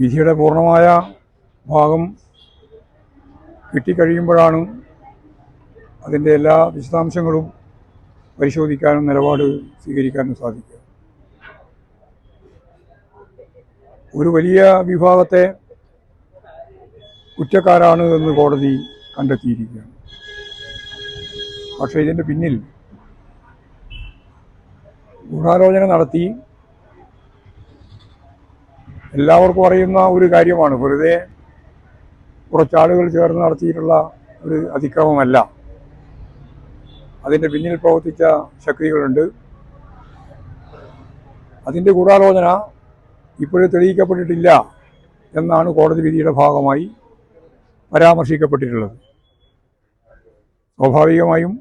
വിധിയുടെ പൂർണമായ ഭാഗം കിട്ടിക്കഴിയുമ്പോഴാണ് അതിന്റെ എല്ലാ വിശദാംശങ്ങളും പരിശോധിക്കാനും നിലപാട് സ്വീകരിക്കാനും സാധിക്കുക. ഒരു വലിയ വിഭാഗത്തെ കുറ്റക്കാരാണ് എന്ന് കോടതി കണ്ടെത്തിയിരിക്കുകയാണ്. പക്ഷേ ഇതിന്റെ പിന്നിൽ ഗൂഢാലോചന നടത്തി എല്ലാവർക്കും അറിയുന്ന ഒരു കാര്യമാണ്. വെറുതെ കുറച്ചാളുകൾ ചേർന്ന് നടത്തിയിട്ടുള്ള ഒരു അതിക്രമമല്ല. അതിന്റെ പിന്നിൽ പ്രവർത്തിച്ച ശക്തികളുണ്ട്. അതിന്റെ ഗൂഢാലോചന ഇപ്പോഴും തെളിയിക്കപ്പെട്ടിട്ടില്ല എന്നാണ് കോടതി വിധിയുടെ ഭാഗമായി പരാമർശിക്കപ്പെട്ടിട്ടുള്ളത്. സ്വാഭാവികമായും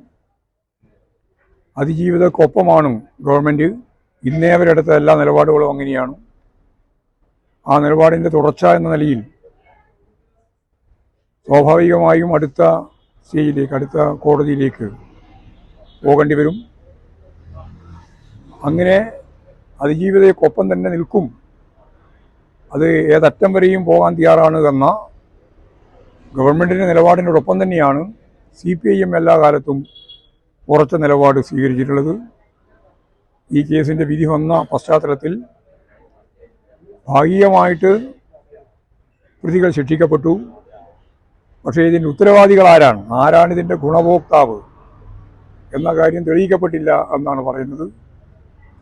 അതിജീവിതക്കൊപ്പമാണ് ഗവൺമെന്റ് ഇന്നേ അവരെടുത്ത എല്ലാ നിലപാടുകളും അങ്ങനെയാണ്. ആ നിലപാടിന്റെ തുടർച്ച എന്ന നിലയിൽ സ്വാഭാവികമായും അടുത്ത സ്റ്റേജിലേക്ക് അടുത്ത കോടതിയിലേക്ക് പോകേണ്ടി വരും. അങ്ങനെ അതിജീവിതയ്ക്കൊപ്പം തന്നെ നിൽക്കും. അത് ഏതറ്റം വരെയും പോകാൻ തയ്യാറാണ് എന്ന ഗവൺമെന്റിന്റെ നിലപാടിനോടൊപ്പം തന്നെയാണ് സി പി ഐ എം എല്ലാ കാലത്തും ഉറച്ച നിലപാട് സ്വീകരിച്ചിട്ടുള്ളത്. ഈ കേസിന്റെ വിധി വന്ന പശ്ചാത്തലത്തിൽ ഭാഗികമായിട്ട് പ്രതികൾ ശിക്ഷിക്കപ്പെട്ടു. പക്ഷേ ഇതിന്റെ ഉത്തരവാദികൾ ആരാണ്? ആരാണ് ഇതിന്റെ ഗുണഭോക്താവ്? എന്ന കാര്യം തെളിയിക്കപ്പെട്ടില്ല എന്നാണ് പറയുന്നത്.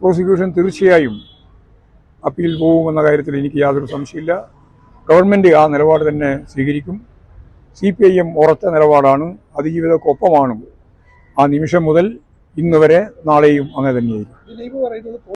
പ്രോസിക്യൂഷൻ തീർച്ചയായും അപ്പീൽ പോകുമെന്ന കാര്യത്തിൽ എനിക്ക് യാതൊരു സംശയമില്ല ഗവൺമെന്റ് ആ നിലപാട് തന്നെ സ്വീകരിക്കും. സി പി ഐ എം ഉറച്ച നിലപാടാണ്. അതിജീവിതക്കൊപ്പമാണ്. ആ നിമിഷം മുതൽ ഇന്ന് വരെ നാളെയും അങ്ങനെ തന്നെയായിരിക്കും.